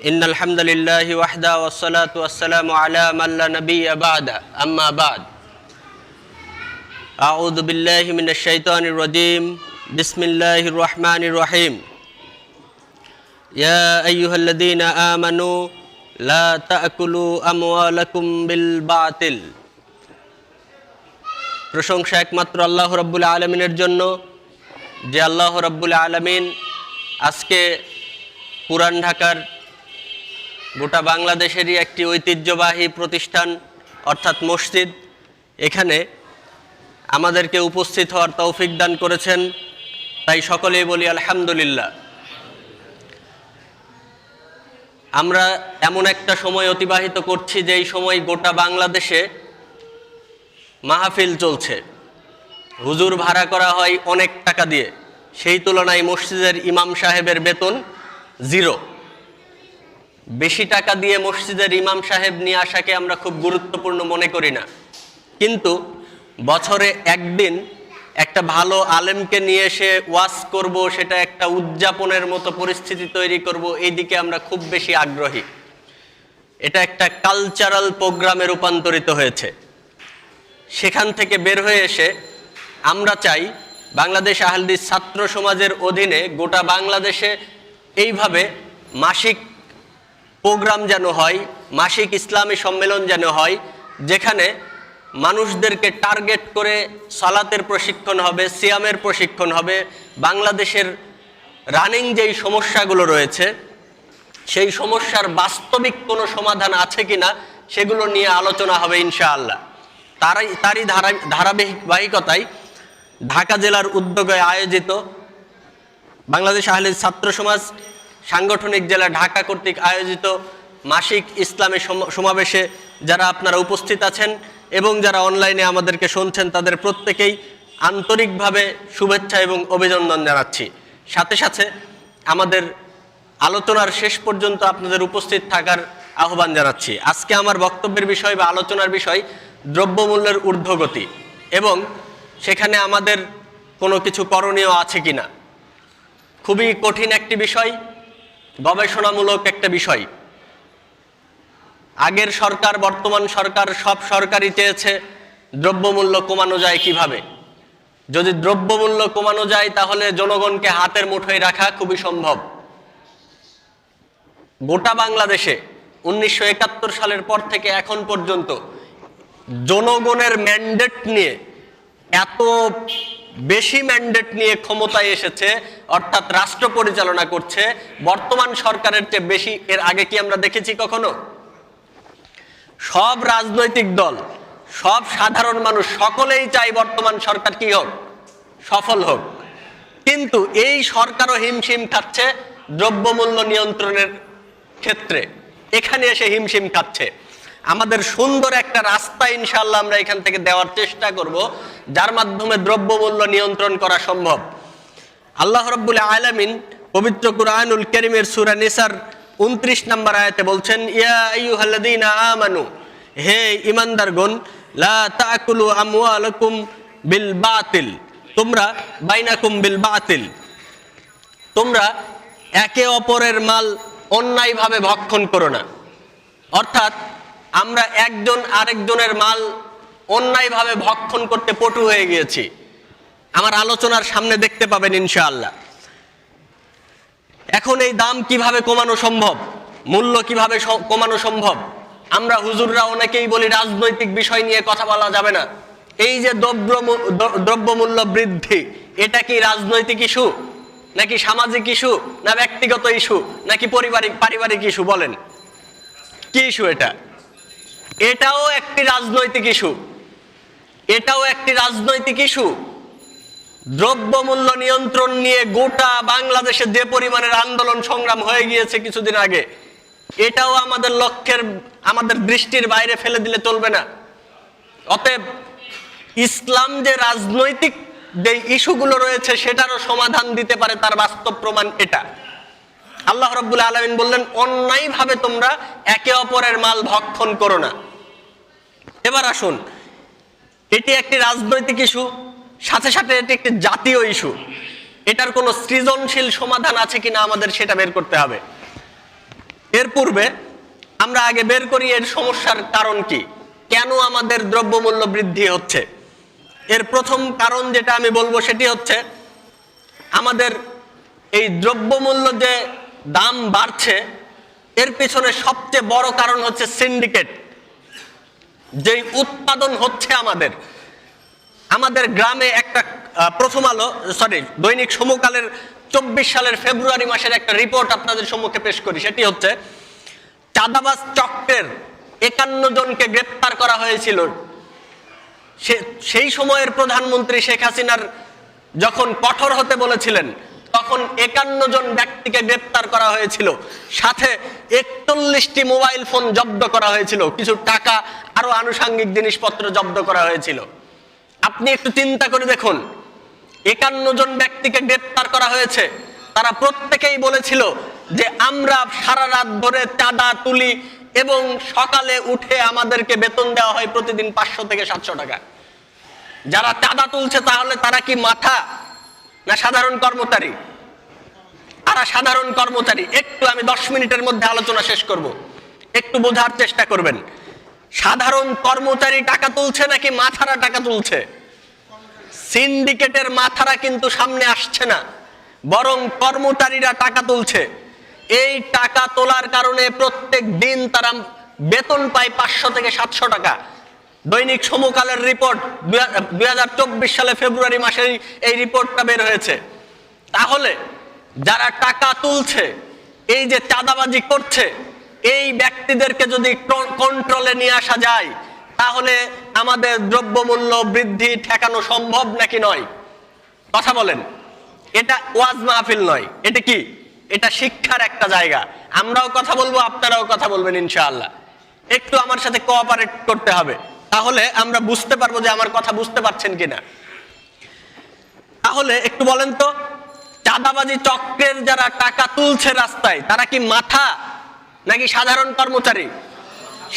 إن الحمد لله وحده والصلاة والسلام على من لا نبي بعد أما بعد أعوذ بالله من الشيطان الرجيم بسم الله الرحمن الرحيم يا أيها الذين آمنوا لا تأكلوا أموالكم بالباطل প্রশংসা একমাত্র আল্লাহ রব্বুল আলমিনের জন্য যে আল্লাহ রব্বুল আলমিন আজকে পুরান ঢাকার গোটা বাংলাদেশেরই একটি ঐতিহ্যবাহী প্রতিষ্ঠান, অর্থাৎ মসজিদ। এখানে আমাদেরকে উপস্থিত হওয়ার তৌফিক দান করেছেন। তাই সকলেই বলি আলহামদুলিল্লাহ। আমরা এমন একটা সময় অতিবাহিত করছি যেই সময় গোটা বাংলাদেশে মাহফিল চলছে। হুজুর ভাড়া করা হয় অনেক টাকা দিয়ে। সেই তুলনায় মসজিদের ইমাম সাহেবের বেতন জিরো। বেশি টাকা দিয়ে মসজিদের ইমাম সাহেব নিয়ে আসাকে আমরা খুব গুরুত্বপূর্ণ মনে করি না। কিন্তু বছরে একদিন একটা ভালো আলেমকে নিয়ে এসে ওয়াজ করব, সেটা একটা উদযাপনের মতো পরিস্থিতি তৈরি করব, এই দিকে আমরা খুব বেশি আগ্রহী। এটা একটা কালচারাল প্রোগ্রামে রূপান্তরিত হয়েছে। সেখান থেকে বের হয়ে এসে আমরা চাই বাংলাদেশ আহলদিস ছাত্র সমাজের অধীনে গোটা বাংলাদেশে এইভাবে মাসিক প্রোগ্রাম যেন হয়, মাসিক ইসলামী সম্মেলন যেন হয়, যেখানে মানুষদেরকে টার্গেট করে সালাতের প্রশিক্ষণ হবে, সিয়ামের প্রশিক্ষণ হবে, বাংলাদেশের রানিং যেই সমস্যাগুলো রয়েছে, সেই সমস্যার বাস্তবিক কোনো সমাধান আছে কিনা, সেগুলো নিয়ে আলোচনা হবে ইনশাআল্লাহ। তারাই, তারই ধারা ধারাবাহিকতায় ঢাকা জেলার উদ্যোগে আয়োজিত বাংলাদেশ আহলে ছাত্র সমাজ সাংগঠনিক জেলা ঢাকা কর্তৃক আয়োজিত মাসিক ইসলামী সমাবেশে যারা আপনারা উপস্থিত আছেন এবং যারা অনলাইনে আমাদেরকে শুনছেন, তাদের প্রত্যেকেই আন্তরিকভাবে শুভেচ্ছা এবং অভিনন্দন জানাচ্ছি। সাথে সাথে আমাদের আলোচনার শেষ পর্যন্ত আপনাদের উপস্থিত থাকার আহ্বান জানাচ্ছি। আজকে আমার বক্তব্যের বিষয় বা আলোচনার বিষয় দ্রব্যমূল্যের ঊর্ধ্বগতি এবং সেখানে আমাদের কোনো কিছু করণীয় আছে কিনা। খুবই কঠিন একটি বিষয়। গবেষণামূলক একটা বিষয়। আগের সরকার, বর্তমান সরকার সব সরকারই চেয়েছে দ্রব্যমূল্য কমানো যায় কীভাবে? যদি দ্রব্যমূল্য কমানো যায়, তাহলে জনগণকে হাতের মুঠোয় রাখা খুবই সম্ভব। গোটা বাংলাদেশে উনিশশো একাত্তর সালের পর থেকে এখন পর্যন্ত জনগণের ম্যান্ডেট নিয়ে এত বেশি ম্যান্ডেট নিয়ে ক্ষমতায় এসেছে, অর্থাৎ রাষ্ট্র পরিচালনা করছে, বর্তমান সরকারের চেয়ে বেশি, এর আগে কি আমরা দেখেছি কখনো? সব রাজনৈতিক দল, সব সাধারণ মানুষ, সকলেই চাই বর্তমান সরকার কি হোক, সফল হোক। কিন্তু এই সরকারও হিমশিম খাচ্ছে দ্রব্যমূল্য নিয়ন্ত্রণের ক্ষেত্রে। এখানে এসে হিমশিম খাচ্ছে। আমাদের সুন্দর একটা রাস্তা ইনশাল্লাহ আমরা এখান থেকে দেওয়ার চেষ্টা করব, যার মাধ্যমে দ্রব্যমূল্য নিয়ন্ত্রণ করা সম্ভব। আল্লাহ রব্বুল আলামিন পবিত্র কুরআনুল করিমের সূরা নিসার উনত্রিশ নম্বর আয়াতে বলছেন, ইয়া আমানু, হে ঈমানদারগণ, লা তাকুলু আমওয়ালাকুম বিল বাতিল তোমরা বাইনাকুম বিল বাতিল তোমরা একে অপরের মাল অন্যায়ভাবে ভক্ষণ করো না। অর্থাৎ আমরা একজন আরেকজনের মাল অন্যায়ভাবে ভক্ষণ করতে পটু হয়ে গিয়েছি। আমার আলোচনার সামনে দেখতে পাবেন ইনশাআল্লাহ। এখন এই দাম কীভাবে কমানো সম্ভব? মূল্য কীভাবে কমানো সম্ভব? আমরা হুজুররা অনেকেই বলি, রাজনৈতিক বিষয় নিয়ে কথা বলা যাবে না। এই যে দ্রব্য দ্রব্যমূল্য বৃদ্ধি, এটা কি রাজনৈতিক ইস্যু? নাকি সামাজিক ইস্যু? না ব্যক্তিগত ইস্যু? নাকি পারিবারিক পারিবারিক ইস্যু? বলেন। কি ইস্যু এটা? এটাও একটি রাজনৈতিক ইস্যু। এটাও একটি রাজনৈতিক ইস্যু। দ্রব্যমূল্য নিয়ন্ত্রণ নিয়ে গোটা বাংলাদেশে যে পরিমাণের আন্দোলন সংগ্রাম হয়ে গিয়েছে কিছুদিন আগে, এটাও আমাদের লক্ষ্যের, আমাদের দৃষ্টির বাইরে ফেলে দিলে চলবে না। অতএব ইসলাম যে রাজনৈতিক যে ইস্যুগুলো রয়েছে সেটারও সমাধান দিতে পারে তার বাস্তব প্রমাণ এটা। আল্লাহ রব্বুল আলমিন বললেন, অন্যায়ভাবে তোমরা একে অপরের মাল ভক্ষণ করো না। এবার আসুন। এটি একটি রাজনৈতিক ইস্যু, সাথে সাথে এটি একটি জাতীয় ইস্যু। এটার কোনো সৃজনশীল সমাধান আছে কিনা আমাদের সেটা বের করতে হবে। এর পূর্বে আমরা আগে বের করি এর সমস্যার কারণ কি, কেন আমাদের দ্রব্যমূল্য বৃদ্ধি হচ্ছে। এর প্রথম কারণ যেটা আমি বলব সেটি হচ্ছে, আমাদের এই দ্রব্যমূল্য যে দাম বাড়ছে, এর পিছনে সবচেয়ে বড় কারণ হচ্ছে সিন্ডিকেট। যেই উৎপাদন হচ্ছে আমাদের আমাদের গ্রামে একটা প্রথম আলো সরি দৈনিক সমকালের চব্বিশ সালের ফেব্রুয়ারি মাসের একটা রিপোর্ট আপনাদের সম্মুখে পেশ করি। সেটি হচ্ছে, চাঁদাবাজ চক্রের একান্ন জনকে গ্রেপ্তার করা হয়েছিল। সেই সময়ের প্রধানমন্ত্রী শেখ হাসিনার যখন কঠোর হতে বলেছিলেন তখন একান্ন জন ব্যক্তিকে গ্রেপ্তার করা হয়েছিল। সাথে একচল্লিশটি মোবাইল ফোন জব্দ করা হয়েছিল। কিছু টাকা আরও আনুষাঙ্গিক জিনিসপত্র জব্দ করা হয়েছিল। আপনি একটু চিন্তা করে দেখুন, একান্ন জন ব্যক্তিকে গ্রেপ্তার করা হয়েছে। তারা প্রত্যেকেই বলেছিল যে আমরা সারা রাত ধরে চাঁদা তুলি এবং সকালে উঠে আমাদেরকে বেতন দেওয়া হয় প্রতিদিন পাঁচশো থেকে সাতশো টাকা। যারা চাঁদা তুলছে তাহলে তারা কি মাথা না সাধারণ কর্মচারী? তারা সাধারণ কর্মচারী, একটু আমি দশ মিনিটের মধ্যে আলোচনা শেষ করব। একটু বোঝার চেষ্টা করবেন। সাধারণ কর্মচারী টাকা তুলছে নাকি মাথারা টাকা তুলছে? সিন্ডিকেটের মাথারা কিন্তু সামনে আসছে না, বরং কর্মচারীরা টাকা তুলছে। এই টাকা তোলার কারণে প্রত্যেক দিন তারা বেতন পায় পাঁচশো থেকে সাতশো টাকা। দৈনিক সমকালের রিপোর্ট দুই হাজার চব্বিশ সালে ফেব্রুয়ারি মাসে এই- এই রিপোর্টটা বের হয়েছে। তাহলে যারা টাকা তুলছে, এই যে চাঁদাবাজি করছে, এই ব্যক্তিদেরকে যদি কন্ট্রোলে নিয়ে আসা যায়, তাহলে আমাদের দ্রব্যমূল্য বৃদ্ধি ঠেকানো সম্ভব নাকি নয়? কথা বলেন। এটা ওয়াজ মাহফিল নয়। এটা কি? এটা শিক্ষার একটা জায়গা। আমরাও কথা বলব, আপনারাও কথা বলবেন, ইনশাআল্লাহ। একটু আমার সাথে কোঅপারেট করতে হবে। তাহলে আমরা বুঝতে পারব যে আমার কথা বুঝতে পারছেন কিনা। তাহলে একটু বলেন তো চাঁদাবাজি চক্রের যারা টাকা তুলছে রাস্তায়, তারা কি মাথা নাকি সাধারণ কর্মচারী?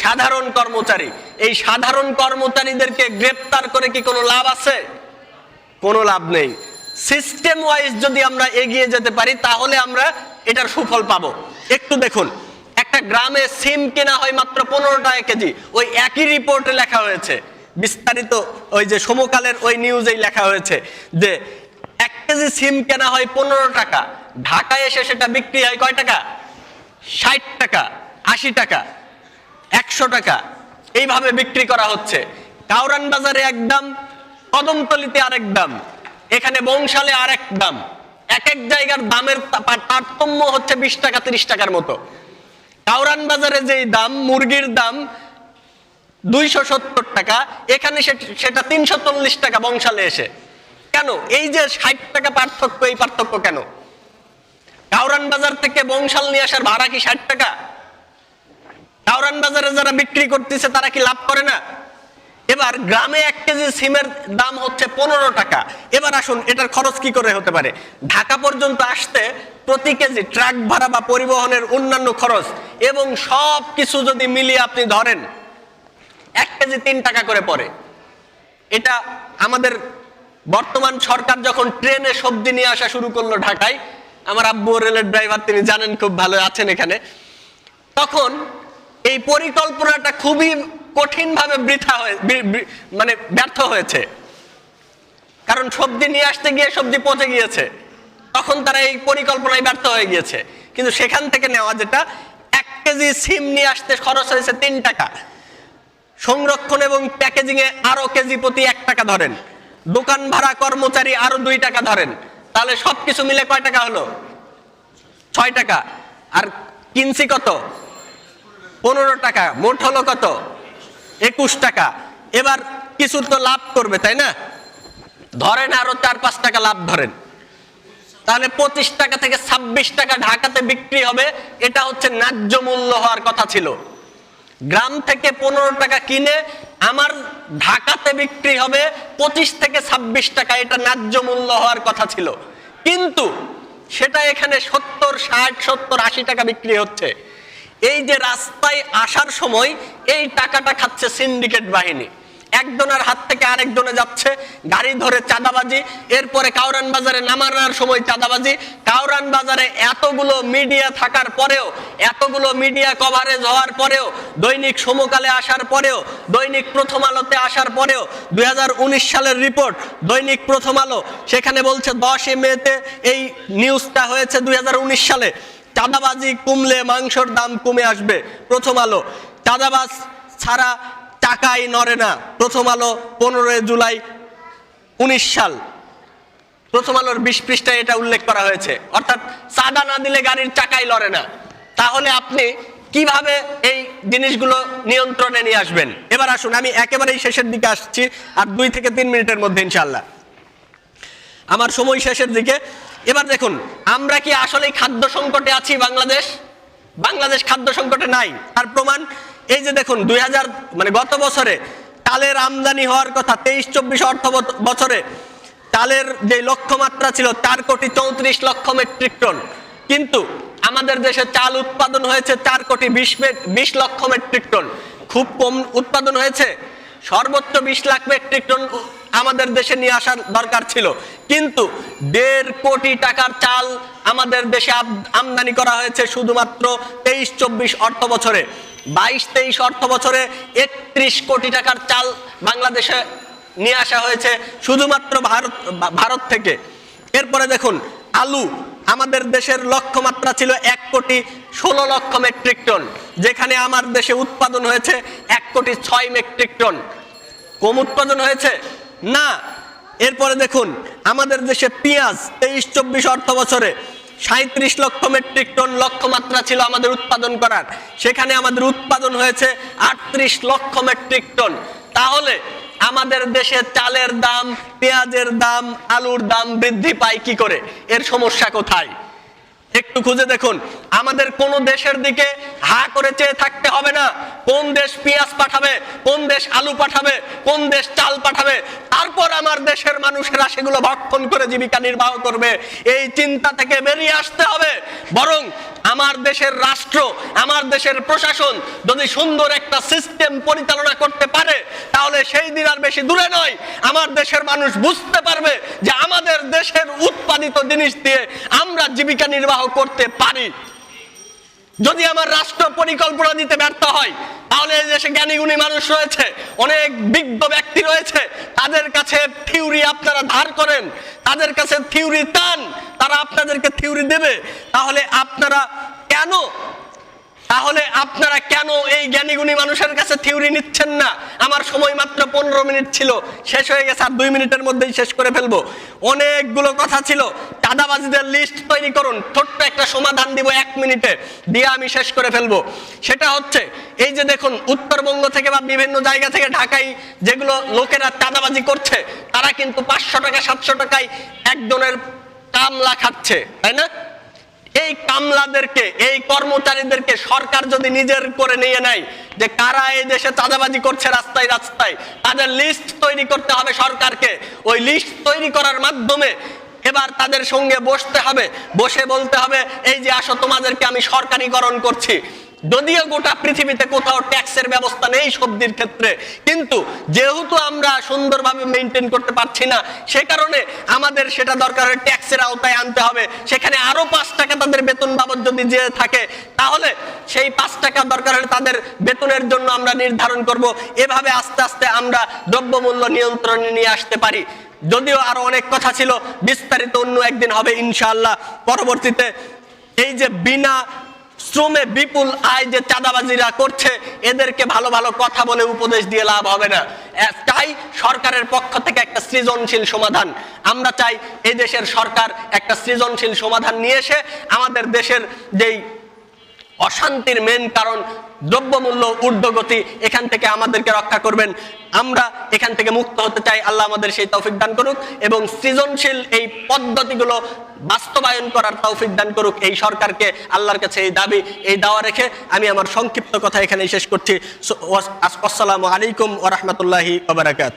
সাধারণ কর্মচারী। এই সাধারণ কর্মচারীদেরকে গ্রেপ্তার করে কি কোনো লাভ আছে? কোনো লাভ নেই। সিস্টেম ওয়াইজ যদি আমরা এগিয়ে যেতে পারি, তাহলে আমরা এটার সুফল পাবো। একটু দেখুন, একটা গ্রামে সিম কেনা হয় মাত্র পনেরো টাকা কেজি। ওই একই রিপোর্টে লেখা হয়েছে। বিস্তারিত ওই যে সমকালের ওই নিউজেই লেখা হয়েছে যে এক কেজি সিম কেনা হয় পনেরো টাকা। ঢাকায় এসে সেটা বিক্রি হয় কয় টাকা? ষাট টাকা, আশি টাকা, একশো টাকা। এইভাবে বিক্রি করা হচ্ছে। কাউরান বাজারে এক দাম, কদমতলিতে আরেক দাম। এখানে বংশালে আরেক দাম। এক এক জায়গার দামের তারতম্য হচ্ছে বিশ টাকা, তিরিশ টাকার মতো। কাউরান বাজারে যেই দাম, মুরগির দাম দুইশো সত্তর টাকা, এখানে সেটা তিনশো চল্লিশ টাকা বংশালে এসে। কেন? এই যে ষাট টাকা পার্থক্য, এই পার্থক্য কেন? কাউরান বাজার থেকে বংশাল নিয়ে আসার ভাড়া কি ষাট টাকা? কাউরান বাজারে যারা বিক্রি করতেছে, তারা কি লাভ করে না? এবার গ্রামে এক কেজি সিমের দাম হচ্ছে পনেরো টাকা। এবার আসুন, এটার খরচ কি করে হতে পারে? ঢাকা পর্যন্ত আসতে প্রতি কেজি ট্রাক ভাড়া বা পরিবহনের অন্যান্য খরচ এবং সব কিছু যদি মিলিয়ে আপনি ধরেন, এক কেজি তিন টাকা করে পড়ে। এটা আমাদের বর্তমান সরকার যখন ট্রেনে সবজি নিয়ে আসা শুরু করল ঢাকায়, আমার আব্বু রেলের ড্রাইভার, তিনি জানেন খুব ভালো আছেন এখানে, তখন এই পরিকল্পনাটা খুবই কঠিনভাবে বৃথা হয়ে মানে ব্যর্থ হয়েছে। কারণ সবজি নিয়ে আসতে গিয়ে সবজি পচে গিয়েছে। তখন তারা এই পরিকল্পনায় ব্যর্থ হয়ে গিয়েছে। কিন্তু সেখান থেকে নেওয়া যেটা, এক কেজি সিম নিয়ে আসতে খরচ হয়েছে তিন টাকা। সংরক্ষণ এবং প্যাকেজিং এ আরও কেজি প্রতি এক টাকা ধরেন। দোকান ভাড়া কর্মচারী আরও দুই টাকা ধরেন, তাহলে সবকিছু মিলে কয় টাকা হলো? ছয় টাকা। আর কিনছি কত? পনেরো টাকা। মোট হলো কত? একুশ টাকা। এবার কিছু তো লাভ করবে, তাই না? ধরেন আরও চার পাঁচ টাকা লাভ ধরেন। তাহলে পঁচিশ টাকা থেকে ছাব্বিশ টাকা ঢাকাতে বিক্রি হবে, এটা হচ্ছে ন্যায্য মূল্য হওয়ার কথা ছিল। গ্রাম থেকে পনেরো টাকা কিনে আমার ঢাকাতে বিক্রি হবে পঁচিশ থেকে ছাব্বিশ টাকা, এটা ন্যায্য মূল্য হওয়ার কথা ছিল। কিন্তু সেটা এখানে সত্তর, ষাট, সত্তর, আশি টাকা বিক্রি হচ্ছে। এই যে রাস্তায় আসার সময় এই টাকাটা খাচ্ছে সিন্ডিকেট বাহিনী। একজনের হাত থেকে আরেকজনে যাচ্ছে, গাড়ি ধরে চাঁদাবাজি, এরপরে কাউরান বাজারে নামানোর সময় চাঁদাবাজি। কাউরান বাজারে এতগুলো মিডিয়া থাকার পরেও, এতগুলো মিডিয়া কভারেজ হওয়ার পরেও, দৈনিক সমকালে আসার পরেও, দৈনিক প্রথম আলোতে আসার পরেও, দুই হাজার উনিশ সালের রিপোর্ট দৈনিক প্রথম আলো, সেখানে বলছে দশই মেতে এই নিউজটা হয়েছে দুই হাজার উনিশ সালে। চাঁদাবাজি কমলে মাংসর দাম কমে আসবে, প্রথম আলো। চাঁদাবাজ ছাড়া টাকাই নড়ে না। প্রথম আলো পনেরোই জুলাই উনিশ সাল। প্রথম আলোর বিশ পৃষ্ঠায় এটা উল্লেখ করা হয়েছে। অর্থাৎ চাঁদা না দিলে গাড়ির চাকাই লড়ে না। তাহলে আপনি কীভাবে এই জিনিসগুলো নিয়ন্ত্রণে নিয়ে আসবেন? এবার আসুন, আমি একেবারেই শেষের দিকে আসছি, আর দুই থেকে তিন মিনিটের মধ্যে ইনশাল্লাহ আমার সময় শেষের দিকে। এবার দেখুন, আমরা কি আসলে খাদ্য সংকটে আছি বাংলাদেশ? বাংলাদেশ খাদ্য সংকটে নাই। তার প্রমাণ এই যে দেখুন, দুই হাজার মানে গত বছরে তালের আমদানি হওয়ার কথা, তেইশ চব্বিশ অর্থ বছরে তালের যে লক্ষ্যমাত্রা ছিল, চার কোটি চৌত্রিশ লক্ষ মেট্রিক টন। কিন্তু আমাদের দেশে চাল উৎপাদন হয়েছে চার কোটি বিশ বিশ লক্ষ মেট্রিক টন। খুব কম উৎপাদন হয়েছে। সর্বোচ্চ বিশ লাখ মেট্রিক টন আমাদের দেশে নিয়ে আসার দরকার ছিল। কিন্তু দেড় কোটি টাকার চাল আমাদের দেশে আমদানি করা হয়েছে শুধুমাত্র তেইশ চব্বিশ অর্থ বছরে। বাইশ তেইশ অর্থ বছরে একত্রিশ কোটি টাকার চাল বাংলাদেশে নিয়ে আসা হয়েছে, শুধুমাত্র ভারত ভারত থেকে। এরপরে দেখুন, আলু আমাদের দেশের লক্ষ্যমাত্রা ছিল এক কোটি ষোলো লক্ষ মেট্রিক টন, যেখানে আমার দেশে উৎপাদন হয়েছে এক কোটি ছয় মেট্রিক টন। কম উৎপাদন হয়েছে? না। এরপরে দেখুন, আমাদের দেশে পেঁয়াজ তেইশ চব্বিশ অর্থ বছরে সাঁত্রিশ লক্ষ মেট্রিক টন লক্ষ্যমাত্রা ছিল আমাদের উৎপাদন করার। সেখানে আমাদের উৎপাদন হয়েছে আটত্রিশ লক্ষ মেট্রিক টন। তাহলে আমাদের দেশে চালের দাম, পেঁয়াজের দাম, আলুর দাম বৃদ্ধি পায় কি করে? এর সমস্যা কোথায়? একটু খুঁজে দেখুন। আমাদের কোন দেশের দিকে হা করে চেয়ে থাকতে হবে না। কোন দেশ পেঁয়াজ পাঠাবে, কোন দেশ আলু পাঠাবে, কোন দেশ চাল পাঠাবে, তারপর আমার দেশের মানুষেরা সেগুলো ভক্ষণ করে জীবিকা নির্বাহ করবে। এই চিন্তা থেকে বেরিয়ে আসতে হবে। বরং আমার দেশের রাষ্ট্র, আমার দেশের প্রশাসন যদি সুন্দর একটা সিস্টেম পরিচালনা করতে পারে, তাহলে সেই দিন আর বেশি দূরে নয়। আমার দেশের মানুষ বুঝতে পারবে যে আমাদের দেশের উৎপাদিত জিনিস দিয়ে আমরা জীবিকা নির্বাহ করতে পারি। যদি আমার রাষ্ট্র পরিকল্পনা দিতে ব্যর্থ হয়, তাহলে এই দেশে জ্ঞানীগুণী মানুষ রয়েছে, অনেক বিজ্ঞ ব্যক্তি রয়েছে, তাদের কাছে থিওরি আপনারা ধার করেন, তাদের কাছে থিওরি টান, তারা আপনাদেরকে থিওরি দেবে। তাহলে আপনারা কেন? তাহলে আপনারা কেন এই জ্ঞানীগুণী মানুষের কাছে থিওরি নিচ্ছেন না। আমার সময় মাত্র পনেরো মিনিট ছিল। শেষ হয়ে গেছে আর দুই মিনিটের মধ্যেই শেষ করে ফেলব। অনেকগুলো কথা ছিল। চাঁদাবাজিদের লিস্ট তৈরি করুন। ছোট্ট একটা সমাধান দিব এক মিনিটে। দিয়ে আমি শেষ করে ফেলব। সেটা হচ্ছে, এই যে দেখুন, উত্তরবঙ্গ থেকে বা বিভিন্ন জায়গা থেকে ঢাকায় যেগুলো লোকেরা চাঁদাবাজি করছে, তারা কিন্তু পাঁচশো টাকা, সাতশো টাকায় একজনের কামলা খাচ্ছে। তাই না? এই কামলাদেরকে, এই কর্মচারীদেরকে সরকার যদি নিজের করে নিয়ে নেয় যে কারা এই দেশে চাঁদাবাজি করছে রাস্তায় রাস্তায়, তাদের লিস্ট তৈরি করতে হবে সরকারকে। ওই লিস্ট তৈরি করার মাধ্যমে এবার তাদের সঙ্গে বসতে হবে, বসে বলতে হবে, এই যে আসো তোমাদেরকে আমি সরকারিকরণ করছি। যদিও গোটা পৃথিবীতে কোথাও ট্যাক্সের ব্যবস্থা নেই সবজির ক্ষেত্রে, কিন্তু যেহেতু আমরা সুন্দরভাবে মেনটেন করতে পারছি না, সে কারণে আমাদের সেটা দরকার ট্যাক্সের আওতায় আনতে হবে। সেখানে আরও পাঁচ টাকা তাদের বেতন বাবদ যদি যে থাকে, তাহলে সেই পাঁচ টাকা দরকার হলে তাদের বেতনের জন্য আমরা নির্ধারণ করব। এভাবে আস্তে আস্তে আমরা দ্রব্যমূল্য নিয়ন্ত্রণে নিয়ে আসতে পারি। যদিও আরও অনেক কথা ছিল, বিস্তারিত অন্য একদিন হবে ইনশাআল্লাহ। পরবর্তীতে এই যে বিনা শ্রমে বিপুল আয় যে চাঁদাবাজিরা করছে, এদেরকে ভালো ভালো কথা বলে উপদেশ দিয়ে লাভ হবে না। তাই সরকারের পক্ষ থেকে একটা সৃজনশীল সমাধান। আমরা চাই এই দেশের সরকার একটা সৃজনশীল সমাধান নিয়ে এসে আমাদের দেশের যেই অশান্তির মেন কারণ, দ্রব্যমূল্য, ঊর্ধ্বগতি, এখান থেকে আমাদেরকে রক্ষা করবেন। আমরা এখান থেকে মুক্ত হতে চাই। আল্লাহ আমাদের সেই তৌফিক দান করুক এবং সৃজনশীল এই পদ্ধতিগুলো বাস্তবায়ন করার তৌফিক দান করুক এই সরকারকে, আল্লাহর কাছে এই দাবি, এই দাওয়া রেখে আমি আমার সংক্ষিপ্ত কথা এখানে শেষ করছি। আসসালামু আলাইকুম ওরহমতুল্লাহি ওবরাকাত